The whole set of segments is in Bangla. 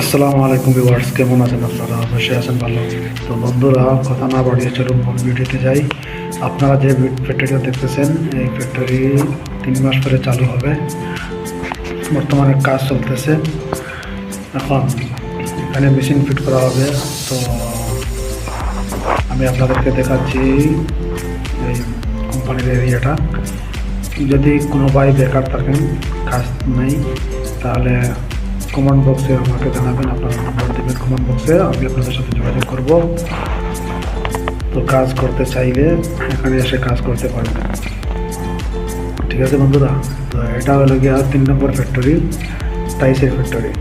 আসসালামু আলাইকুম ভিউয়ার্স, কেমন আছেন আপনারা? অবশ্যই আছেন ভালো। তো বন্ধুরা, কথা না বাড়িয়ে চলুন মূল ভিডিওতে যাই। আপনারা যে ফ্যাক্টরিটা দেখতেছেন, এই ফ্যাক্টরি তিন মাস পরে চালু হবে। বর্তমানে কাজ চলতেছে। এখন এখানে মেশিন ফিট করা হবে। তো আমি আপনাদেরকে দেখাচ্ছি এই কোম্পানির এরিয়াটা যদি কোনো ভাই বেকার থাকেন, কাজ নেই, তাহলে কমেন্ট বক্সে আমাকে জানাবেন, আপনার নাম্বার দেবেন কমেন্ট বক্সে, আমি আপনাদের সাথে যোগাযোগ করব। তো কাজ করতে চাইলে এখানে এসে কাজ করতে পারবেন। ঠিক আছে বন্ধুরা, তো এটা হলো গিয়া তিন নম্বর ফ্যাক্টরি টাইসের ফ্যাক্টরি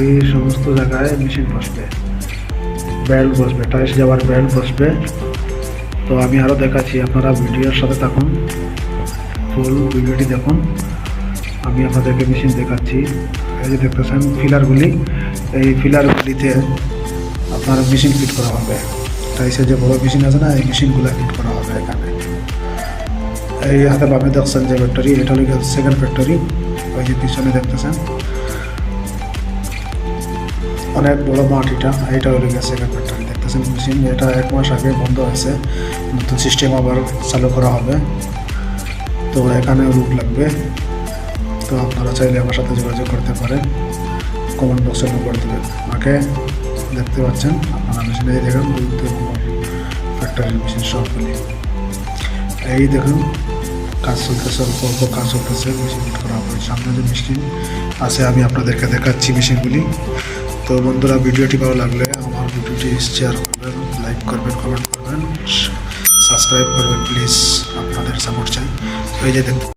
এই সমস্ত জায়গায় মেশিন বসবে বেল্ট বসবে টাইস যাওয়ার বেল্ট বসবে। তো আমি আরও দেখাচ্ছি, আপনারা ভিডিওর সাথে থাকুন ফুল ভিডিওটি দেখুন। আমি আপনাদেরকে মেশিন দেখাচ্ছি। এই যে দেখতেছেন ফিলারগুলি এই ফিলারগুলিতে আপনার মেশিন ফিট করা হবে। টাইসের যে বড় মেশিন আছে না, এই মেশিনগুলো ফিট করা হবে এখানে। এই হাতে বামে দেখছেন যে ফ্যাক্টরি এটা হলো সেকেন্ড ফ্যাক্টরি ওই যে পিছনে দেখতেছেন। অনেক বড় মাঠ এটা এটা হলো সেকেন্ড ফ্যাক্টরি দেখতেছেন মেশিন এটা এক মাস আগে বন্ধ হয়েছে। নতুন সিস্টেম আবার চালু করা হবে। তো এখানে রুট লাগবে। তো আপনারা চাইলে আমার সাথে যোগাযোগ করতে পারেন। কমেন্ট বক্সে নম্বর দেবেন। আমাকে দেখতে পাচ্ছেন? আপনারা মেশিনে দেখুন ফ্যাক্টরির মেশিন সবগুলি এই দেখুন, কাজ চলতেছে, অল্প অল্প কাজ চলতেছে মেশিন করা হবে সামনে যে মেশিন আছে, আমি আপনাদেরকে দেখাচ্ছি মেশিনগুলি তো বন্ধুরা, ভিডিওটি ভালো লাগলে আমার ভিডিওটি শেয়ার করবেন লাইক করবেন কমেন্ট করবেন। সাবস্ক্রাইব করবেন প্লিজ আপনাদের সাপোর্ট চাই। এই যে দেখুন